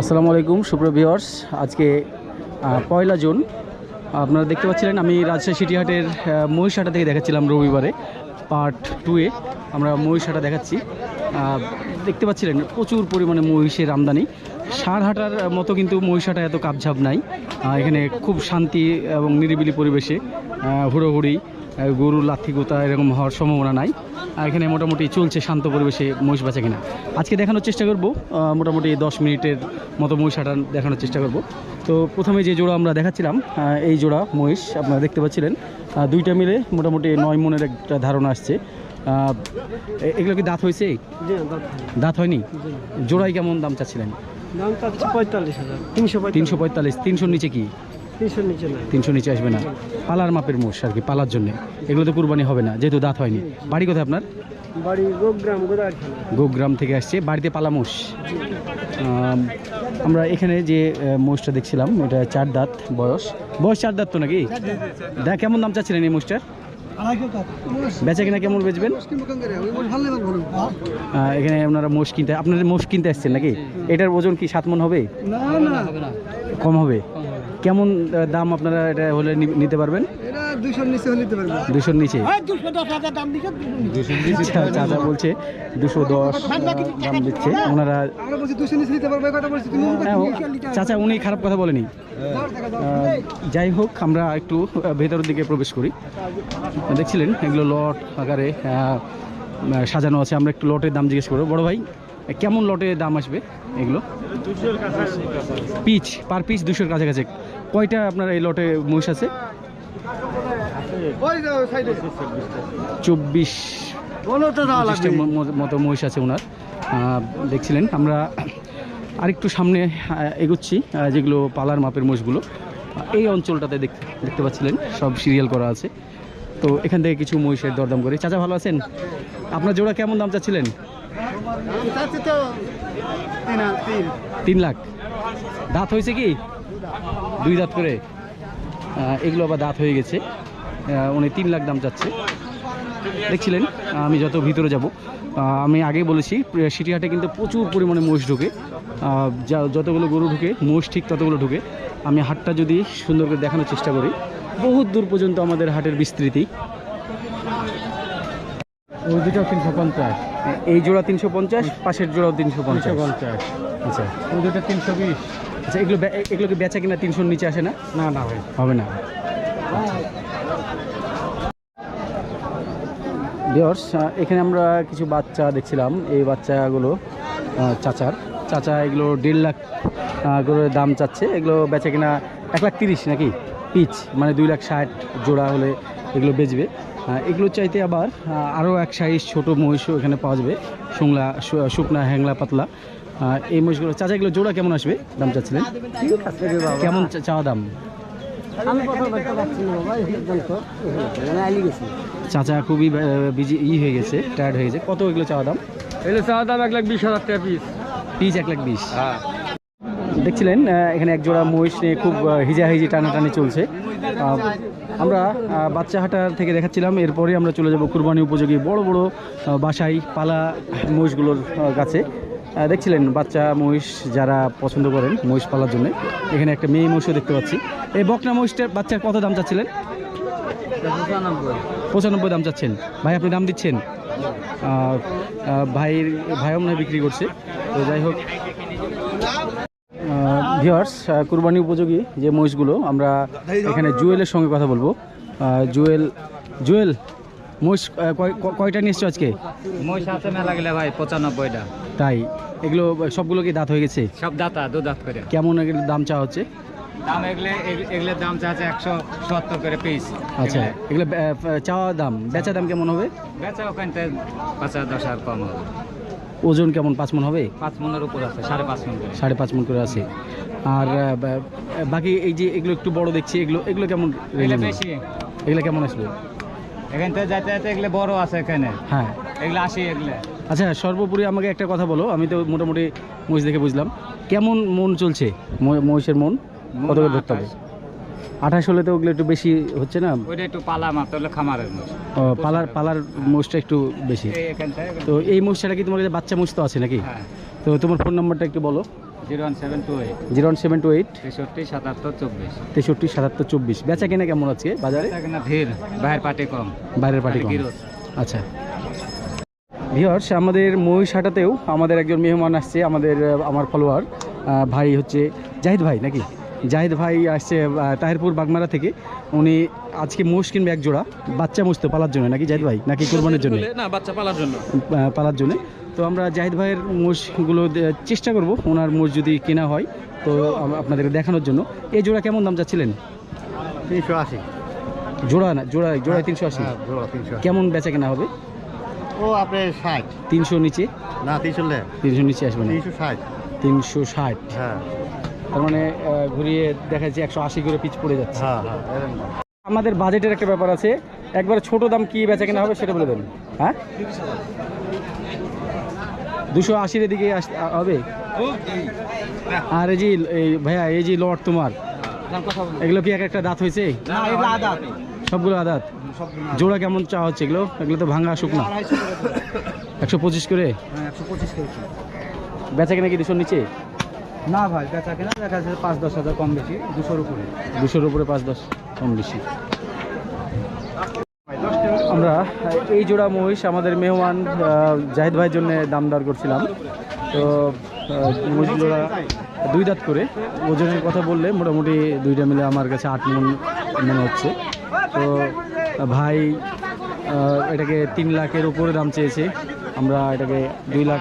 আসসালামু আলাইকুম সুপ্রিয় ভিউয়ার্স। আজকে পয়লা জুন। আপনারা দেখতে পাচ্ছিলেন আমি রাজশাহী সিটিহাটের আহ, মহিষহাটা থেকে দেখাচ্ছিলাম রবিবারে পার্ট টুয়ে আমরা মহিষহাটা দেখাচ্ছি। দেখতে পাচ্ছিলেন প্রচুর পরিমাণে মহিষের আমদানি। সারহাটার মতো কিন্তু মহিষহাটা এত কাপঝাপ নাই। এখানে খুব শান্তি এবং নিরিবিলি পরিবেশে হুড়োহুড়ি গরু লাথি গোতা এরকম হওয়ার সম্ভাবনা নাই। এখানে মোটামুটি চলছে শান্ত পরিবেশে মহিষ বাঁচা কিনা। আজকে দেখানোর চেষ্টা করব মোটামুটি দশ মিনিটের মতো মহিষ হাঁটা দেখানোর চেষ্টা করব। তো প্রথমে যে জোড়া আমরা দেখাচ্ছিলাম এই জোড়া মহিষ আপনারা দেখতে পাচ্ছিলেন দুইটা মিলে মোটামুটি নয় মনের একটা ধারণা আসছে। এগুলো কি দাঁত হয়েছে? দাঁত হয়নি। জোড়াই কেমন দাম চাচ্ছিলেন? দাম চাচ্ছি পঁয়তাল্লিশ হাজার তিনশো তিনশো পঁয়তাল্লিশ তিনশোর নিচে কি? তিনশো নিচে আসবে না। পালার মাপের মোষ আর কি পালার জন্য। এগুলো তো কুরবানি হবে না যেহেতু দাঁত হয়নি। বাড়ি কোথায় আপনার? বাড়ি গোগ্রাম গোগ্রাম থেকে আসছে বাড়িতে পালা মোষ। আমরা এখানে যে মোষটা দেখছিলাম এটা চার দাঁত বয়স। বয়স চার দাঁত তো নাকি? দেখ কেমন দাম চাচ্ছিলেন এই মোষটার? বেচা কিনা কেমন বেচবেন? এখানে আপনারা মোষ কিনতে আপনাদের মোষ কিনতে আসছেন নাকি? এটার ওজন কি সাত মন হবে? কম হবে? কেমন দাম আপনারা এটা হলে নি- নিতে পারবেন? দুশোর নিচে হলে নিতে পারবে দুশোর নিচে? দুশো দশ হাজার দাম দিকে চা- চাচা বলছে দুশো দশ দাম দিচ্ছে। ওনারা আমরা বলছি দুশো নিচে নিতে পারবে কথা বলছি। তুমি হ্যাঁ, চাচা উনি খারাপ কথা বলেনি। যাই হোক আমরা একটু ভেতরের দিকে প্রবেশ করি। দেখছিলেন এগুলো লট আকারে সাজানো আছে। আমরা একটু লটের দাম জিজ্ঞেস করব। বড় ভাই কেমন লটে দাম আসবে এগুলো? পিচ পার পিচ দুশোর কাছাকাছি। কয়টা আপনার এই লটে মহিষ আছে? চব্বিশ মতো মহিষ আছে ওনার। দেখছিলেন আমরা আরেকটু সামনে এগোচ্ছি যেগুলো পালার মাপের মোষগুলো এই অঞ্চলটাতে দেখ- দেখতে পাচ্ছিলেন সব সিরিয়াল করা আছে। তো এখান থেকে কিছু মহিষের দরদাম করে। চাচা ভালো আছেন? আপনার জোড়া কেমন দাম চাচ্ছিলেন? চাচ্ছি তিন লাখ। দাঁত হয়েছে কি? দুই দাঁত করে। এগুলো আবার দাঁত হয়ে গেছে। উনি তিন লাখ দাম চাচ্ছে। দেখছিলেন? আমি যত ভিতরে যাব। আমি আগে বলেছি, সিটিহাটে কিন্তু প্রচুর পরিমাণে মোষ ঢুকে। যা যতগুলো গরু ঢুকে, মোষ ঠিক ততগুলো ঢুকে। আমি হাটটা যদি সুন্দর করে দেখানোর চেষ্টা করি, বহুত দূর পর্যন্ত আমাদের হাটের বিস্তৃতি। ওই দুটো তিনশো পঞ্চাশ। এই জোড়া তিনশো পঞ্চাশ পাশের জোড়াও তিনশো পঞ্চাশ। পঞ্চাশ। আচ্ছা। ওই দুটো তিনশো বিশ। আচ্ছা এগুলো এগুলো কি বেচা কিনা তিনশোর নিচে আসে না? না না ভাই। হবে না। বিয়র্স এখানে আমরা কিছু বাচ্চা দেখছিলাম। এই বাচ্চাগুলো চাচার। চাচা এগুলো দেড় লাখ করে দাম চাচ্ছে। এগুলো বেচা কিনা এক লাখ তিরিশ নাকি? পিচ মানে দুই লাখ ষাট জোড়া হলে এগুলো বেচবে। এগুলোর চাইতে আবার আরও এক সাইজ ছোটো মহিষও এখানে পাওয়া যাবে শুংলা শুকনা হ্যাংলা পাতলা। এই মহিষগুলো চাচা এগুলো জোড়া কেমন আসবে? দাম চাচ্ছিলেন? কেমন চা- চাওয়া দাম? মানে চাচা খুবই বিজি ই হয়ে গেছে টায়ার্ড হয়ে গেছে। কত এগুলো চাওয়া দাম? এগুলো চাওয়া দাম এক লাখ বিশ হাজার টাকা পিস পিস এক লাখ বিশ। দেখছিলেন এখানে এক জোড়া মহিষ নিয়ে খুব হিজাহিজি টানাটানি চলছে। আমরা আহ, বাচ্চা হাটার থেকে দেখাচ্ছিলাম। এরপরে আমরা চলে যাব কুরবানি উপযোগী বড় বড় বাসাই পালা মহিষগুলোর কাছে দেখছিলেন বাচ্চা মহিষ যারা পছন্দ করেন মহিষ পালার জন্য। এখানে একটা মেয়ে মহিষও দেখতে পাচ্ছি। এই বকনা মহিষটার বাচ্চার কত দাম চাচ্ছিলেন? পঁচানব্বই দাম চাচ্ছেন। ভাই আপনি দাম দিচ্ছেন? ভাইয়ের ভাইও মনে বিক্রি করছে। তো যাই হোক। ভিওয়ার্স কুরবানি উপযোগী যে মহিষগুলো আমরা এখানে জুয়েলের সঙ্গে কথা বলব। জুয়েল জুয়েল মহিষ কয়টা নিয়ে এসছো আজকে? মই সাথে মেলা গেলে ভাই পঁচানব্বইটা। তাই এগুলো সবগুলো কি দাঁত হয়ে গেছে? সব দাতা দু দাঁত করে। কেমন এগুলো দাম চা হচ্ছে? দাম এগুলো এগুলোর দাম চাচ্ছে একশো সত্তর করে পিস আচ্ছা এগুলো চাওয়া দাম বেচা দাম কেমন হবে? বেচা ওখান পাঁচ হাজার দশ হাজার কম হবে। ওজন কেমন পাঁচ মন হবে? পাঁচ মনের উপর আছে সাড়ে পাঁচ মন করে। সাড়ে পাঁচ মন করে আছে। আর বা- বাকি এই যে এগুলো একটু বড় দেখছি এগুলো এগুলো কেমন এগুলো রেঞ্জের? বেশি। এগুলো কেমন আসবে? এখান থেকে যাইতে যাইতে এগুলো বড় আছে এখানে। হ্যাঁ। এগুলো আসি এগুলো। আচ্ছা সর্বোপরি আমাকে একটা কথা বলো আমি তো মোটামুটি মহিষ দেখে বুঝলাম। কেমন মন চলছে? ম- মহিষের মন? কত করে ধরতে হবে? আঠাশ হলে তো ওগুলো একটু বেশি হচ্ছে না? ওইটা একটু পালা হলে খামারের মোষ। ও, পালার পালার মোষটা একটু বেশি। তো এই মোষটা কি তোমার কাছে বাচ্চা মোষ তো আছে নাকি? হ্যাঁ। তো তোমার ফোন নাম্বারটা একটু বলো। Zero one seven two eight. Zero one seven two eight. তেষট্টি সাতাত্তর চব্বিশ। তেষট্টি সাতাত্তর চব্বিশ। বেচা কেনা কেমন আছে বাজারে? ধীর বাইরের পার্টি কম। বাইরের পার্টি কম। আচ্ছা। ভিওর্স আমাদের মহিষাটাতেও আমাদের একজন মেহমান আসছে আমাদের আমার ফলোয়ার ভাই হচ্ছে জাহিদ ভাই নাকি? জাহিদ ভাই আসছে তাহিরপুর বাগমারা থেকে। উনি আজকে মোষ কিনবে এক জোড়া বাচ্চা মোষ তো পালার জন্য নাকি জাহিদ ভাই? নাকি কোরবানির জন্য? না বাচ্চা পালার জন্য। পালার জন্য। তো আমরা জাহিদ ভাইয়ের মোষগুলো চেষ্টা করব ওনার মোষ যদি কেনা হয় তো আপনাদেরকে দেখানোর জন্য। এই জোড়া কেমন দাম চাচ্ছিলেন? তিনশো আশি। জোড়া না জোড়া জোড়ায় তিনশো আশি। হ্যাঁ তিনশো কেমন বেচা কেনা হবে? ও আপনি ষাট। তিনশো নিচে? না তিনশো তিনশো নিচে আসবেন তিনশো ষাট। তিনশো ষাট। হ্যাঁ। তার মানে ঘুরিয়ে দেখা যাচ্ছে একশো আশি করে পিচ পড়ে যাচ্ছে। হ্যাঁ হ্যাঁ। আমাদের বাজেটের একটা ব্যাপার আছে। একবার ছোট দাম কি বেচা কেনা হবে সেটা বলে দেন। হ্যাঁ? দুশো আশির দিকে হবে? আর এই যে এই ভাইয়া এই যে লট তোমার এগুলো কি এক একটা দাঁত হয়েছে? সবগুলো আদাত জোড়া কেমন চা হচ্ছে এগুলো? এগুলো তো ভাঙা শুকনা। একশো পঁচিশ করে? একশো পঁচিশ কেজি বেচা কেনা কি দুশোর নিচে? না ভাই বেচা কেনা দেখা যাচ্ছে পাঁচ দশ হাজার কম বেশি দুশোর উপরে। দুশোর উপরে পাঁচ দশ কম বেশি। আমরা এই জোড়া মহিষ আমাদের মেহমান জাহিদ ভাইয়ের জন্য দাম দর করছিলাম। তো আহ, মহিষগুলোরা দুই দাঁত করে ওজনের কথা বললে মোটামুটি দুইটা মিলে আমার কাছে আট মন মনে হচ্ছে। তো ভাই এটাকে তিন লাখের উপরে দাম চেয়েছে। আমরা এটাকে দুই লাখ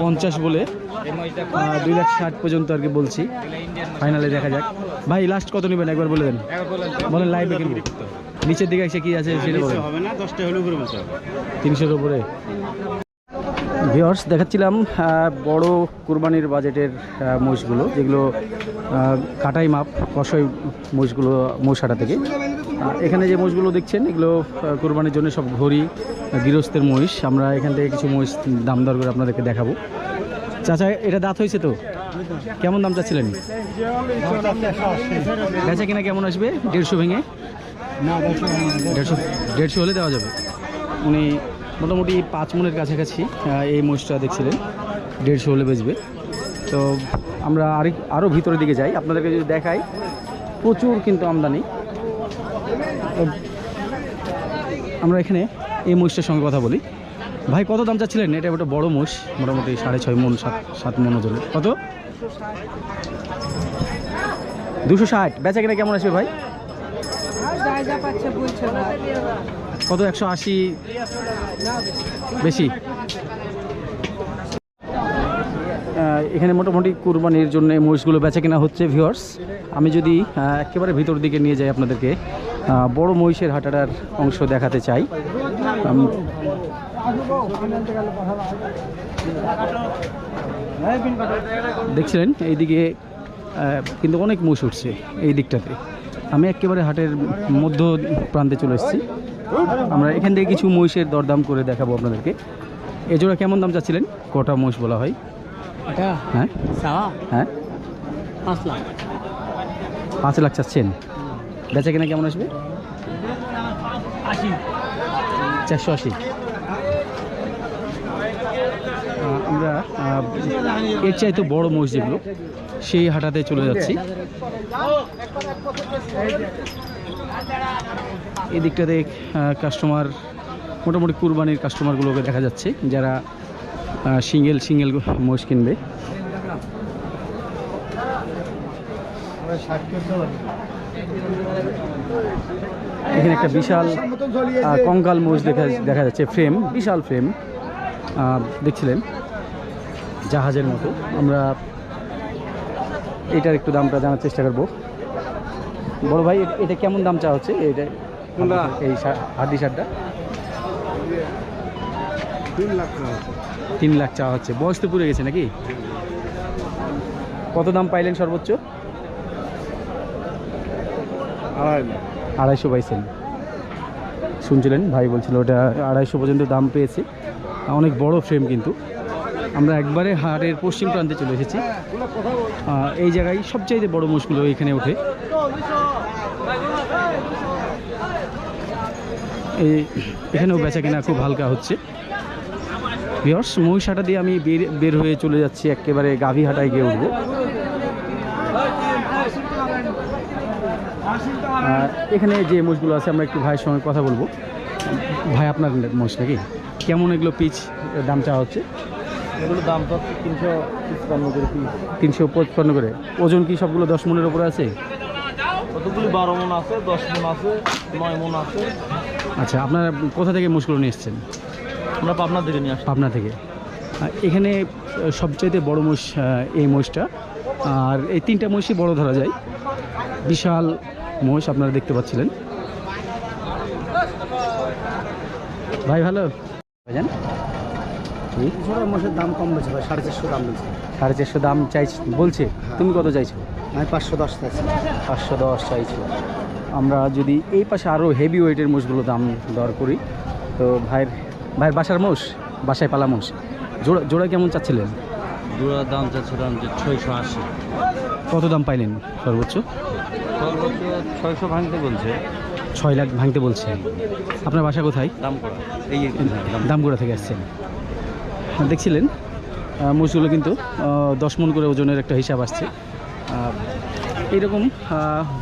পঞ্চাশ বলে দুই লাখ ষাট পর্যন্ত আর কি বলছি। ফাইনালে দেখা যাক। ভাই লাস্ট কত নেবেন? একবার বলে দেন। বলেন লাইভে কিনবো নিচের দিকে এসে কি আছে সেটা হবে না দশটা হলে উপরে বলতে হবে। তিনশোর উপরে। ভিওর্স দেখাচ্ছিলাম বড় কুরবানির বাজেটের মোষগুলো যেগুলো কাটাই মাপ কষই মহিষগুলো মহিষাটা থেকে। এখানে যে মোষগুলো দেখছেন এগুলো কুরবানির জন্য সব ঘড়ি গৃহস্থের মহিষ। আমরা এখান থেকে কিছু মহিষ দাম দর করে আপনাদেরকে দেখাবো। চাচা এটা দাঁত হয়েছে তো? কেমন দাম চাচ্ছিলেন? বেচা কিনা কেমন আসবে? দেড়শো ভেঙে? দেড়শো দেড়শো হলে দেওয়া যাবে। উনি মোটামুটি পাঁচ মনের কাছাকাছি এই মোষটা দেখছিলেন। দেড়শো হলে বেচবে। তো আমরা আরেক আরও ভিতরের দিকে যাই। আপনাদেরকে যদি দেখাই প্রচুর কিন্তু আমদানি। আমরা এখানে এই মহিষটার সঙ্গে কথা বলি। ভাই, কত দাম চাচ্ছিলেন? এটা একটা বড় মোষ, মোটামুটি সাড়ে ছয় মন, সাত সাত মন ওজনের কত? দুশো ষাট। বেচা কিনা কেমন আসবে ভাই? কত? একশো আশি। বেশি। এখানে মোটামুটি কুরবানির জন্য মহিষগুলো বেচা কেনা হচ্ছে ভিউয়ার্স আমি যদি একেবারে ভিতর দিকে নিয়ে যাই আপনাদেরকে বড় মহিষের হাটাটার অংশ দেখাতে চাই। দেখছিলেন এইদিকে কিন্তু অনেক মহিষ উঠছে এই দিকটাতে। আমি একেবারে হাটের মধ্য প্রান্তে চলে এসেছি। আমরা এখান থেকে কিছু মহিষের দরদাম করে দেখাবো আপনাদেরকে। এজোড়া কেমন দাম চাচ্ছিলেন? কটা মহিষ বলা হয়? হ্যাঁ? হ্যাঁ? পাঁচ লাখ। পাঁচ লাখ চাচ্ছেন? বেচা কেনা কেমন আসবে? আশি। চারশো আশি। আমরা এর চাইতে বড় মহিষ যেগুলো সেই হাটাতে চলে যাচ্ছি। এই দিকটাতে কাস্টমার মোটামুটি কুরবানির কাস্টমারগুলোকে দেখা যাচ্ছে, যারা সিঙ্গেল সিঙ্গেল মোষ কিনবে। এখানে একটা বিশাল কঙ্কাল মোষ দেখা দেখা যাচ্ছে ফ্রেম বিশাল ফ্রেম দেখছিলেন জাহাজের মতো। আমরা এটার একটু দামটা জানার চেষ্টা করব। বড় ভাই এটা কেমন দাম চা হচ্ছে? এটা এই হাড্ডি শার্টটা তিন লাখ তিন লাখ চা হচ্ছে। বয়স তো পুড়ে গেছে নাকি? কত দাম পাইলেন সর্বোচ্চ? আড়াই আড়াইশো পাইছেন। শুনছিলেন? ভাই বলছিল ওটা আড়াইশো পর্যন্ত দাম পেয়েছে। অনেক বড় ফ্রেম কিন্তু। আমরা একবারে হাটের পশ্চিম প্রান্তে চলে এসেছি। এই জায়গায় সবচাইতে বড় মুশগুলো এখানে ওঠে। এই এখানেও বেচা কেনা খুব হালকা হচ্ছে। ভিওর্স মহিষাটা দিয়ে আমি বের বের হয়ে চলে যাচ্ছি। একেবারে গাভী হাটায় গিয়ে উঠবো। এখানে যে মোষগুলো আছে, আমরা একটু ভাইয়ের সঙ্গে কথা বলব। ভাই, আপনার মোষ নাকি? কেমন এগুলো পিচ দাম চাওয়া হচ্ছে? এগুলো দাম তো তিনশো পঞ্চান্ন করে পিস তিনশো পঁচপান্ন করে। ওজন কি সবগুলো দশ মনের ওপরে আছে? কতগুলি বারো মন আছে দশ মন আছে নয় মন আছে। আচ্ছা আপনারা কোথা থেকে মোষগুলো নিয়ে এসছেন? আমরা পাবনা থেকে নিয়ে আসি পাবনা থেকে। এখানে সবচাইতে বড় মোষ এই মোষটা। আর এই তিনটা মোষই বড় ধরা যায়। বিশাল মোষ আপনারা দেখতে পাচ্ছিলেন। ভাই ভালো? ভাইজান? মোষের দাম কম বলছে সাড়ে চারশো দাম বলছে। সাড়ে চারশো দাম চাইছ বলছে তুমি কত চাইছো? আমি পাঁচশো দশ চাইছি। পাঁচশো দশ চাইছো। আমরা যদি এই পাশে আরও হেভি ওয়েটের মোষগুলো দাম দর করি তো ভাইয়ের ভাইয়ের বাসার মোষ বাসায় পালা মোষ জোড়া জোড়া কেমন চাচ্ছিলেন? জোড়ার দাম চাচ্ছিলাম যে ছয়শো আশি। কত দাম পাইলেন সর্বোচ্চ? সর্বোচ্চ ছয়শো ভাঙতে বলছে। ছয় লাখ ভাঙতে বলছেন আপনার বাসা কোথায়? দাম এই দামগুড়া থেকে আসছেন দেখছিলেন? আহ, মোষগুলো কিন্তু দশ মন করে ওজনের একটা হিসাব আসছে। এইরকম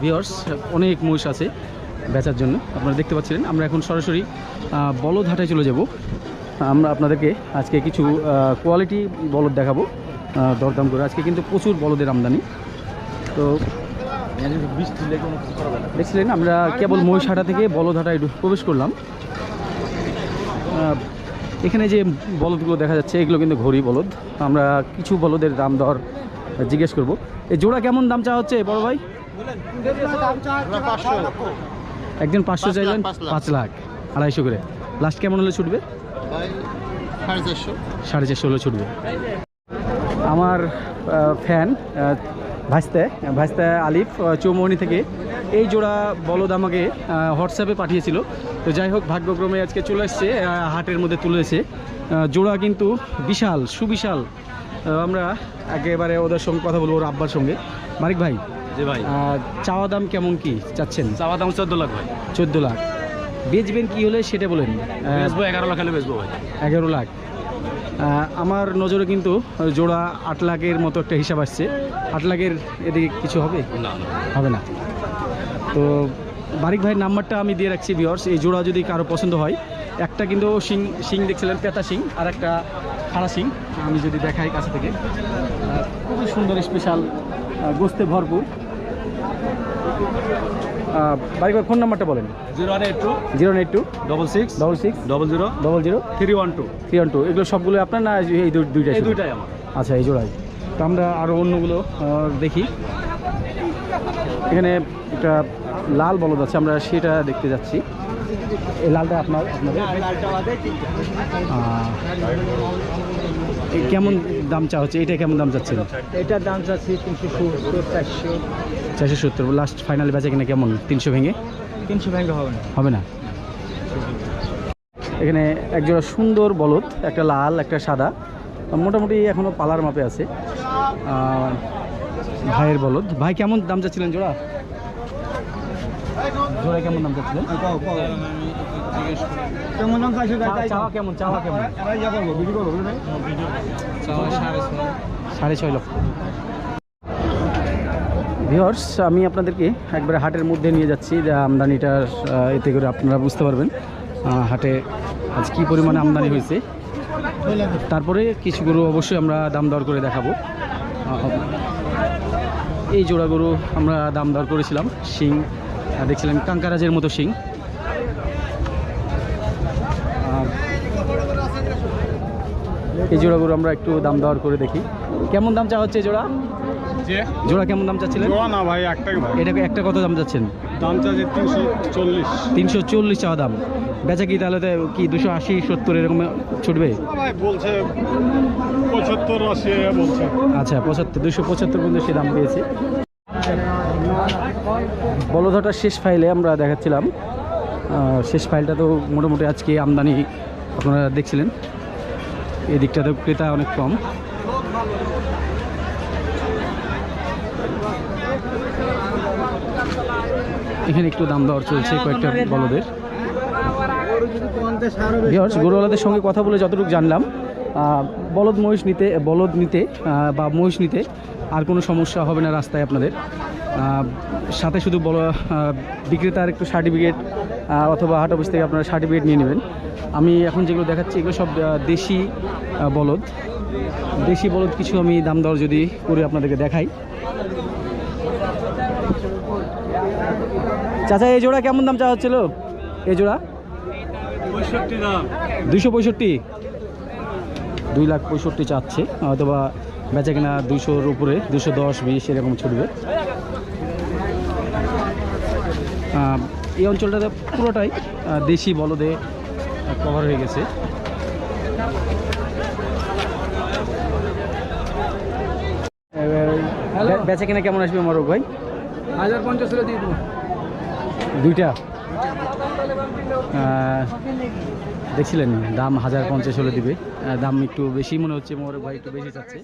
ভিওর্স অনেক মোষ আছে বেচার জন্য। আপনারা দেখতে পাচ্ছিলেন। আমরা এখন সরাসরি আহ, বলদহাটায় চলে যাব। আমরা আপনাদেরকে আজকে কিছু কোয়ালিটি বলদ দেখাবো দরদাম করে। আজকে কিন্তু প্রচুর বলদের আমদানি। তো দেখছিলেন আমরা কেবল মহিষহাটা থেকে বলদহাটায় ঢু- প্রবেশ করলাম। এখানে যে বলদগুলো দেখা যাচ্ছে এগুলো কিন্তু ঘড়ি বলদ। আমরা কিছু বলদের দাম দর জিজ্ঞেস করব। এই জোড়া কেমন দাম চাওয়া হচ্ছে বড় ভাই? একজন পাঁচশো চাইলেন পাঁচ লাখ। আড়াইশো করে। লাস্ট কেমন হলে ছুটবে? সাড়ে চারশো। হলে ছুটবে। আমার ফ্যান ভাইস্তে ভাইস্তে আলিফ চৌমনি থেকে। এই জোড়া বলদ আমাকে হোয়াটসঅ্যাপে পাঠিয়েছিল। তো যাই হোক ভাগ্যক্রমে আজকে চলে এসছে হাটের মধ্যে তুলে এসে জোড়া কিন্তু বিশাল সুবিশাল। আমরা একেবারে ওদের সঙ্গে কথা বলব ওর আব্বার সঙ্গে। মানিক ভাই জি ভাই। চাওয়া দাম কেমন কি চাচ্ছেন? চাওয়া দাম চোদ্দ লাখ ভাই। চোদ্দ লাখ। বেচবেন কি হলে সেটা বলেন। বেচবো এগারো লাখ হলে বেচবো ভাই। এগারো লাখ। আমার নজরে কিন্তু জোড়া আট লাখের মতো একটা হিসাব আসছে। আট লাখের এদিকে কিছু হবে? না হবে না। তো বারিক ভাইয়ের নাম্বারটা আমি দিয়ে রাখছি বিয়র্স এই জোড়া যদি কারও পছন্দ হয় একটা কিন্তু শিং শিং দেখছিলেন পেতা শিং আর একটা খাড়া শিং আমি যদি দেখাই কাছে থেকে। খুবই সুন্দর স্পেশাল গোস্তে ভরপুর। ভাই ফোন নাম্বারটা বলেন। Zero one eight two zero one eight two double six double six double zero double zero three one two three one two এগুলো সবগুলো আপনার না এই দুইটাই দুইটাই আমার। আচ্ছা এই জোড়াই। তো আমরা আরও অন্যগুলো দেখি। এখানে একটা লাল বলদ আছে আমরা সেটা দেখতে যাচ্ছি। এই লালটা আপনার আপনাদের? কেমন দাম চা হচ্ছে? এটা কেমন দাম চাচ্ছেন? এটার দাম চাচ্ছি তিনশো চারশো। চারশো সত্তর। লাস্ট ফাইনাল বেচা কিনা কেমন? তিনশো ভেঙে? তিনশো ব্যাংকে হবে না। হবে না? এখানে একজোড়া সুন্দর বলদ একটা লাল একটা সাদা। মোটামুটি এখনও পালার মাপে আছে। ভাইয়ের বলদ। ভাই কেমন দাম চাচ্ছিলেন জোড়া? জোড়া কেমন দাম চাচ্ছিলেন? কেমন দাম চাওয়া কেমন? চাওয়া কেমন? সাড়ে ছয় লক্ষ। ভিওর্স আমি আপনাদেরকে একবারে হাটের মধ্যে নিয়ে যাচ্ছি। যে আমদানিটার আহ, এতে করে আপনারা বুঝতে পারবেন হাটে আজ কী পরিমাণে আমদানি হয়েছে। তারপরে কিছু গরু অবশ্যই আমরা দাম দর করে দেখাবো। এই জোড়া গরু আমরা দাম দর করেছিলাম শিং দেখছিলাম কাঙ্কারাজের মতো শিং। এই জোড়া গরু আমরা একটু দাম দর করে দেখি। কেমন দাম চা হচ্ছে জোড়া? জোড়া কেমন দাম চাচ্ছিলেন? না ভাই একটাই ভাই। এটা একটা কত দাম যাচ্ছেন দাম চাচ্ছে তিনশো চল্লিশ। তিনশো চল্লিশ চাওয়া দাম। বেচা কি তাহলে কি দুশো আশি সত্তর এরকম ছুটবে? ভাই বলছে পঁচাত্তর আশি বলছে। আচ্ছা পঁচাত্তর দুশো পঁচাত্তর পর্যন্ত সে দাম পেয়েছে। বলধটার শেষ ফাইলে আমরা দেখাচ্ছিলাম। শেষ ফাইলটা তো মোটামুটি আজকে আমদানি আপনারা দেখছিলেন। এই দিকটাতে ক্রেতা অনেক কম। এখানে একটু দাম দর চলছে কয়েকটা বলদের। গরুওয়ালাদের সঙ্গে কথা বলে যতটুকু জানলাম বলদ মহিষ নিতে বলদ নিতে বা মহিষ নিতে আর কোনো সমস্যা হবে না রাস্তায় আপনাদের। সাথে শুধু বল বিক্রেতার একটু সার্টিফিকেট অথবা হাট অফিস থেকে আপনারা সার্টিফিকেট নিয়ে নেবেন। আমি এখন যেগুলো দেখাচ্ছি এগুলো সব দেশি বলদ। দেশি বলদ কিছু আমি দাম দর যদি করে আপনাদেরকে দেখাই। চাচা এই জোড়া কেমন দাম চাওয়া হচ্ছিল? এই জোড়া? পঁয়ষট্টি দাম। দুইশো পঁয়ষট্টি? দুই লাখ পঁয়ষট্টি চাচ্ছে অথবা বেচা কিনা দুইশোর উপরে দুশো দশ বিশ এরকম ছুটবে। এই অঞ্চলটাতে পুরোটাই দেশি বলদে কভার হয়ে গেছে। বেচা কিনা কেমন আসবে মারুক ভাই? হাজার পঞ্চাশ দিয়ে দেবো। দুইটা? দেখছিলেন দাম হাজার পঞ্চাশ হলে দিবে। দাম একটু বেশি মনে হচ্ছে মোর ভাই একটু বেশি চাচ্ছে।